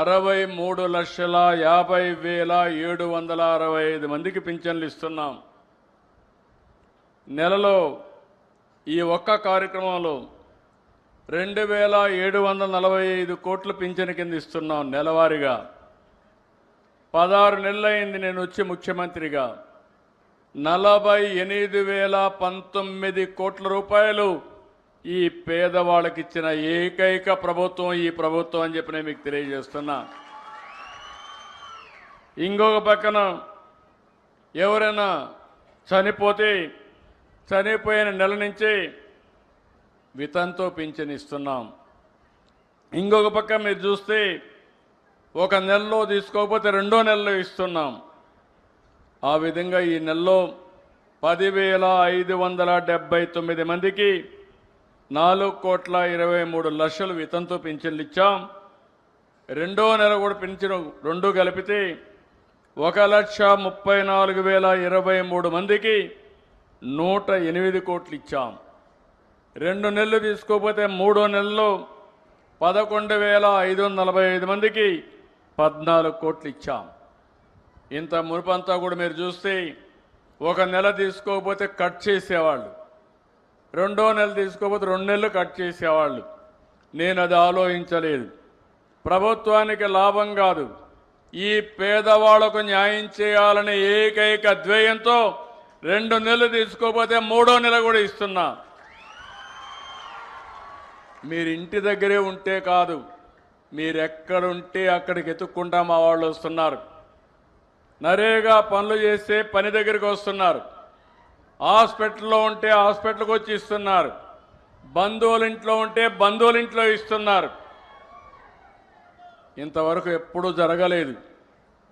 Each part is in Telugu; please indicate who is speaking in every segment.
Speaker 1: అరవై మూడు లక్షల యాభై వేల ఏడు వందల అరవై ఐదు మందికి పింఛన్లు ఇస్తున్నాం. నెలలో ఈ ఒక్క కార్యక్రమంలో రెండు వేల ఏడు వందల నలభై ఐదు కోట్ల పింఛన్ కింద ఇస్తున్నాం నెలవారీగా. పదహారు నెలలైంది నేను వచ్చి ముఖ్యమంత్రిగా. నలభై ఎనిమిది వేల పంతొమ్మిది కోట్ల రూపాయలు ఈ పేదవాళ్ళకి ఇచ్చిన ఏకైక ప్రభుత్వం ఈ ప్రభుత్వం అని చెప్పి నేను మీకు తెలియజేస్తున్నా. ఇంకొక పక్కన ఎవరైనా చనిపోతే చనిపోయిన నెల నుంచి వితంతో పింఛన్ ఇస్తున్నాం. ఇంకొక పక్క మీరు చూస్తే ఒక నెలలో తీసుకోకపోతే రెండో నెలలో ఇస్తున్నాం. ఆ విధంగా ఈ నెలలో పదివేల ఐదు వందల డెబ్బై తొమ్మిది మందికి నాలుగు కోట్ల ఇరవై మూడు లక్షలు వితంతో పింఛన్లు ఇచ్చాం. రెండో నెల కూడా పింఛను రెండు కలిపితే ఒక లక్ష ముప్పై నాలుగు వేల ఇరవై మూడు మందికి నూట ఎనిమిది కోట్లు ఇచ్చాం. రెండు నెలలు తీసుకోకపోతే మూడో నెలలో పదకొండు వేల ఐదు వందల నలభై ఐదు మందికి పద్నాలుగు కోట్లు ఇచ్చాం. ఇంత మునుపంతా కూడా మీరు చూస్తే ఒక నెల తీసుకోకపోతే కట్ చేసేవాళ్ళు. రెండో నెల తీసుకోకపోతే రెండు నెలలు కట్ చేసేవాళ్ళు. నేను అది ఆలోచించలేదు. ప్రభుత్వానికి లాభం కాదు. ఈ పేదవాళ్ళకు న్యాయం చేయాలనే ఏకైక ధ్యేయంతో రెండు నెలలు తీసుకోకపోతే మూడో నెల కూడా ఇస్తున్నా. మీరు ఇంటి దగ్గరే ఉంటే కాదు మీరు ఎక్కడుంటే అక్కడికి ఎత్తుక్కుంటా మా వాళ్ళు వస్తున్నారు. నరేగా పనులు చేస్తే పని దగ్గరికి వస్తున్నారు. హాస్పిటల్లో ఉంటే హాస్పిటల్కి వచ్చి ఇస్తున్నారు. బంధువుల ఇంట్లో ఉంటే బంధువుల ఇంట్లో ఇస్తున్నారు. ఇంతవరకు ఎప్పుడూ జరగలేదు.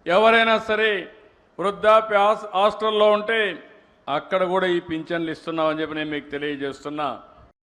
Speaker 1: ఎవరైనా సరే వృద్ధాప్య హాస్- హాస్టల్లో ఉంటే అక్కడ కూడా ఈ పింఛన్లు ఇస్తున్నామని చెప్పి నేను మీకు తెలియజేస్తున్నా.